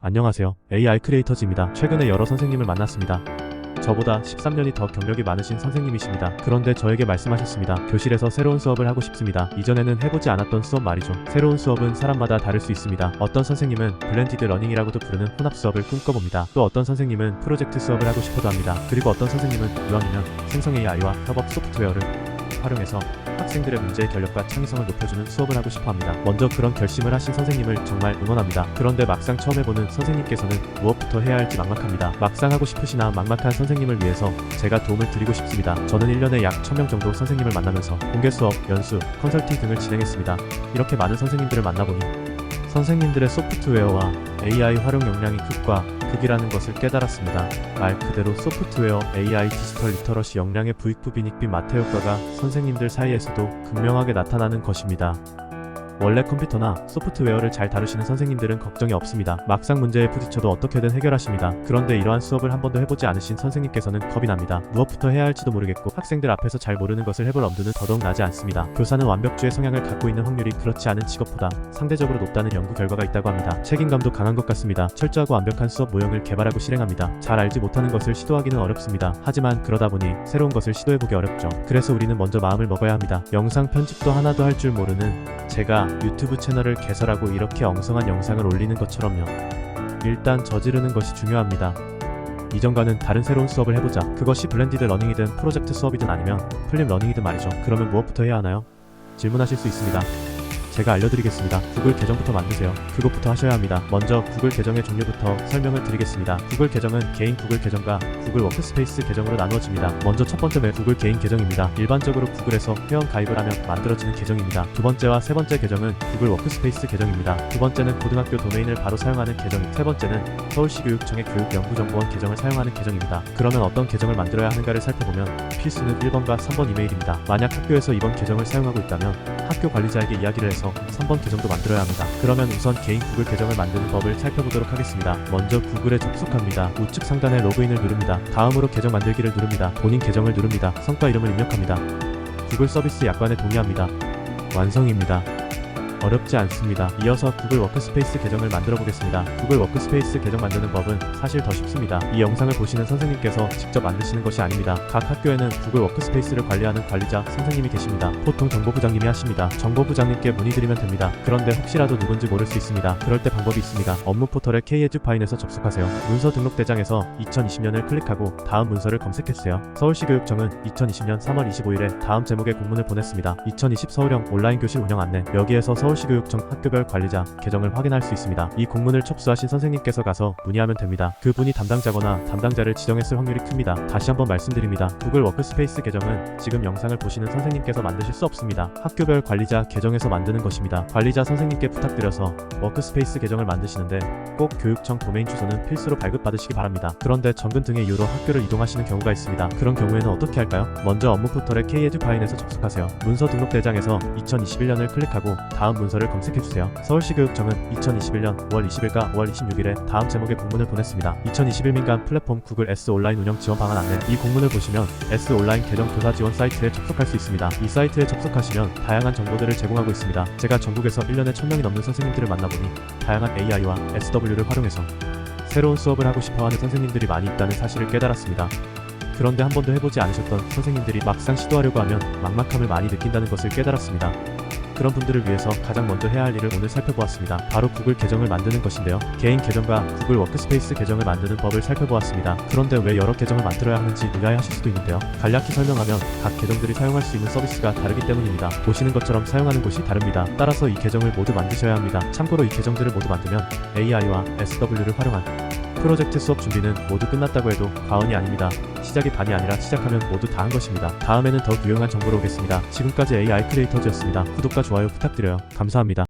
안녕하세요. AI 크리에이터즈입니다. 최근에 여러 선생님을 만났습니다. 저보다 13년이 더 경력이 많으신 선생님이십니다. 그런데 저에게 말씀하셨습니다. 교실에서 새로운 수업을 하고 싶습니다. 이전에는 해보지 않았던 수업 말이죠. 새로운 수업은 사람마다 다를 수 있습니다. 어떤 선생님은 블렌디드 러닝이라고도 부르는 혼합 수업을 꿈꿔봅니다. 또 어떤 선생님은 프로젝트 수업을 하고 싶어도 합니다. 그리고 어떤 선생님은 이왕이면 생성 AI와 협업 소프트웨어를 활용해서 학생들의 문제의 결력과 창의성을 높여주는 수업을 하고 싶어 합니다. 먼저 그런 결심을 하신 선생님을 정말 응원합니다. 그런데 막상 처음 해보는 선생님께서는 무엇부터 해야 할지 막막합니다. 막상 하고 싶으시나 막막한 선생님을 위해서 제가 도움을 드리고 싶습니다. 저는 1년에 약 1000명 정도 선생님을 만나면서 공개 수업, 연수, 컨설팅 등을 진행했습니다. 이렇게 많은 선생님들을 만나보니 선생님들의 소프트웨어와 AI 활용 역량이 극과 극이라는 것을 깨달았습니다. 말 그대로 소프트웨어, AI, 디지털 리터러시 역량의 부익부 빈익빈 마태 효과가 선생님들 사이에서도 극명하게 나타나는 것입니다. 원래 컴퓨터나 소프트웨어를 잘 다루시는 선생님들은 걱정이 없습니다. 막상 문제에 부딪혀도 어떻게든 해결하십니다. 그런데 이러한 수업을 한 번도 해보지 않으신 선생님께서는 겁이 납니다. 무엇부터 해야 할지도 모르겠고 학생들 앞에서 잘 모르는 것을 해볼 엄두는 더더욱 나지 않습니다. 교사는 완벽주의 성향을 갖고 있는 확률이 그렇지 않은 직업보다 상대적으로 높다는 연구 결과가 있다고 합니다. 책임감도 강한 것 같습니다. 철저하고 완벽한 수업 모형을 개발하고 실행합니다. 잘 알지 못하는 것을 시도하기는 어렵습니다. 하지만 그러다 보니 새로운 것을 시도해보기 어렵죠. 그래서 우리는 먼저 마음을 먹어야 합니다. 영상 편집도 하나도 할 줄 모르는 제가 유튜브 채널을 개설하고 이렇게 엉성한 영상을 올리는 것처럼요. 일단 저지르는 것이 중요합니다. 이전과는 다른 새로운 수업을 해보자. 그것이 블렌디드 러닝이든 프로젝트 수업이든 아니면 플립 러닝이든 말이죠. 그러면 무엇부터 해야 하나요? 질문하실 수 있습니다. 제가 알려드리겠습니다. 구글 계정부터 만드세요. 그것부터 하셔야 합니다. 먼저 구글 계정의 종류부터 설명을 드리겠습니다. 구글 계정은 개인 구글 계정과 구글 워크스페이스 계정으로 나누어집니다. 먼저 첫 번째 는 구글 개인 계정입니다. 일반적으로 구글에서 회원 가입을 하면 만들어지는 계정입니다. 두 번째와 세 번째 계정은 구글 워크스페이스 계정입니다. 두 번째는 고등학교 도메인을 바로 사용하는 계정, 세 번째는 서울시 교육청의 교육연구정보원 계정을 사용하는 계정입니다. 그러면 어떤 계정을 만들어야 하는가를 살펴보면 필수는 1번과 3번 이메일입니다. 만약 학교에서 이번 계정을 사용하고 있다면 학교 관리자에게 이야기를 해서 3번 계정도 만들어야 합니다. 그러면 우선 개인 구글 계정을 만드는 법을 살펴보도록 하겠습니다. 먼저 구글에 접속합니다. 우측 상단에 로그인을 누릅니다. 다음으로 계정 만들기를 누릅니다. 본인 계정을 누릅니다. 성과 이름을 입력합니다. 구글 서비스 약관에 동의합니다. 완성입니다. 어렵지 않습니다. 이어서 구글 워크스페이스 계정을 만들어 보겠습니다. 구글 워크스페이스 계정 만드는 법은 사실 더 쉽습니다. 이 영상을 보시는 선생님께서 직접 만드시는 것이 아닙니다. 각 학교에는 구글 워크스페이스를 관리하는 관리자 선생님이 계십니다. 보통 정보부장님이 하십니다. 정보부장님께 문의드리면 됩니다. 그런데 혹시라도 누군지 모를 수 있습니다. 그럴 때 방법이 있습니다. 업무 포털의 K-에듀파인에서 접속하세요. 문서 등록 대장에서 2020년을 클릭하고 다음 문서를 검색해주세요. 서울시 교육청은 2020년 3월 25일에 다음 제목의 공문을 보냈습니다. 2020 서울형 온라인 교실 운영 안내 여기에서 서울 시교육청 학교별 관리자 계정을 확인할 수 있습니다. 이 공문을 접수하신 선생님께서 가서 문의하면 됩니다. 그분이 담당자거나 담당자를 지정했을 확률이 큽니다. 다시 한번 말씀드립니다. 구글 워크스페이스 계정은 지금 영상을 보시는 선생님께서 만드실 수 없습니다. 학교별 관리자 계정에서 만드는 것입니다. 관리자 선생님께 부탁드려서 워크스페이스 계정을 만드시는데 꼭 교육청 도메인 주소는 필수로 발급받으시기 바랍니다. 그런데 전근 등의 이유로 학교를 이동하시는 경우가 있습니다. 그런 경우에는 어떻게 할까요? 먼저 업무 포털의 K-에듀파인에서 접속하세요. 문서 등록 대장에서 2021년을 클릭하고 다음 문서를 검색해주세요. 서울시 교육청은 2021년 5월 20일과 5월 26일에 다음 제목의 공문을 보냈습니다. 2021 민간 플랫폼 구글 S 온라인 운영 지원 방안 안내 이 공문을 보시면 S 온라인 계정 교사 지원 사이트에 접속할 수 있습니다. 이 사이트에 접속하시면 다양한 정보들을 제공하고 있습니다. 제가 전국에서 1년에 1000명이 넘는 선생님들을 만나보니 다양한 AI와 SW를 활용해서 새로운 수업을 하고 싶어하는 선생님들이 많이 있다는 사실을 깨달았습니다. 그런데 한 번도 해보지 않으셨던 선생님들이 막상 시도하려고 하면 막막함을 많이 느낀다는 것을 깨달았습니다. 그런 분들을 위해서 가장 먼저 해야 할 일을 오늘 살펴보았습니다. 바로 구글 계정을 만드는 것인데요. 개인 계정과 구글 워크스페이스 계정을 만드는 법을 살펴보았습니다. 그런데 왜 여러 계정을 만들어야 하는지 의아해하실 수도 있는데요. 간략히 설명하면 각 계정들이 사용할 수 있는 서비스가 다르기 때문입니다. 보시는 것처럼 사용하는 곳이 다릅니다. 따라서 이 계정을 모두 만드셔야 합니다. 참고로 이 계정들을 모두 만들면 AI와 SW를 활용한 프로젝트 수업 준비는 모두 끝났다고 해도 과언이 아닙니다. 시작이 반이 아니라 시작하면 모두 다 한 것입니다. 다음에는 더 유용한 정보로 오겠습니다. 지금까지 AI 크리에이터즈였습니다. 구독과 좋아요 부탁드려요. 감사합니다.